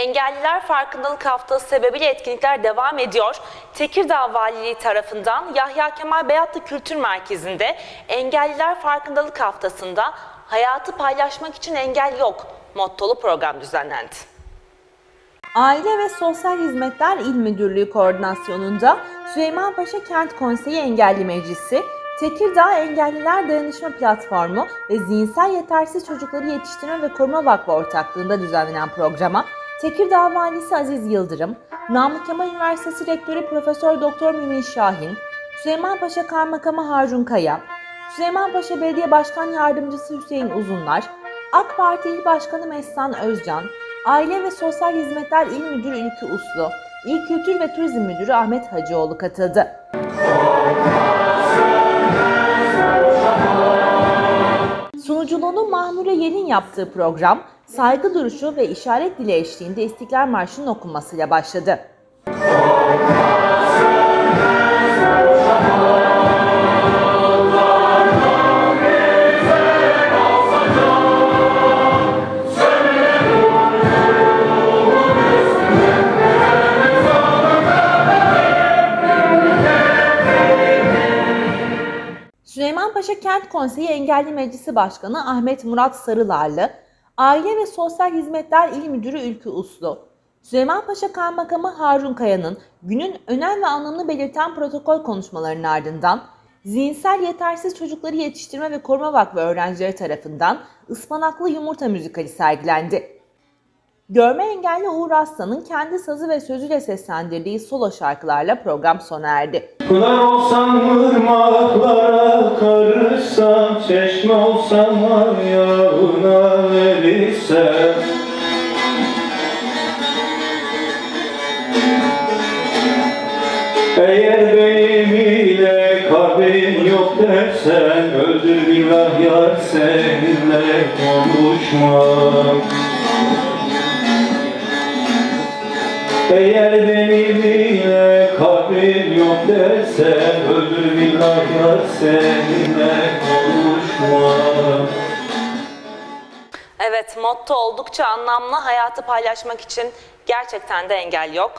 Engelliler Farkındalık Haftası sebebiyle etkinlikler devam ediyor. Tekirdağ Valiliği tarafından Yahya Kemal Beyatlı Kültür Merkezi'nde Engelliler Farkındalık Haftası'nda hayatı paylaşmak için engel yok mottolu program düzenlendi. Aile ve Sosyal Hizmetler İl Müdürlüğü koordinasyonunda Süleymanpaşa Kent Konseyi Engelli Meclisi, Tekirdağ Engelliler Dayanışma Platformu ve Zihinsel Yetersiz Çocukları Yetiştirme ve Koruma Vakfı ortaklığında düzenlenen programa Tekirdağ Valisi Aziz Yıldırım, Namık Kemal Üniversitesi Rektörü Profesör Doktor Mümin Şahin, Süleymanpaşa Kaymakamı Harun Kaya, Süleymanpaşa Belediye Başkan Yardımcısı Hüseyin Uzunlar, AK Parti İl Başkanı Mestan Özcan, Aile ve Sosyal Hizmetler İl Müdürü Ülkü Uslu, İl Kültür ve Turizm Müdürü Ahmet Hacıoğlu katıldı. Sunuculuğunu Mahnure Yel'in yaptığı program, saygı duruşu ve işaret dili eşliğinde İstiklal Marşı'nın okunmasıyla başladı. Süleymanpaşa Kent Konseyi Engelli Meclisi Başkanı Ahmet Murat Sarılarlı, Aile ve Sosyal Hizmetler İl Müdürü Ülkü Uslu, Süleymanpaşa Kaymakamı Harun Kaya'nın günün önem ve anlamını belirten protokol konuşmalarının ardından Zihinsel Yetersiz Çocukları Yetiştirme ve Koruma Vakfı öğrencileri tarafından ıspanaklı yumurta müzikali sergilendi. Görme engelli Uğur Aslan'ın kendi sazı ve sözüyle seslendirdiği solo şarkılarla program sona erdi. Pınar olsam ırmaklara karışsam Çeşme olsam ayağına verilsem Eğer benim ile kalbin yok dersen Öldür billah yar seninle konuşmam Eğer benim ile kalbin yok dersen Öldür billah yar seninle konuşmam Evet motto oldukça anlamlı hayatı paylaşmak için gerçekten de engel yok.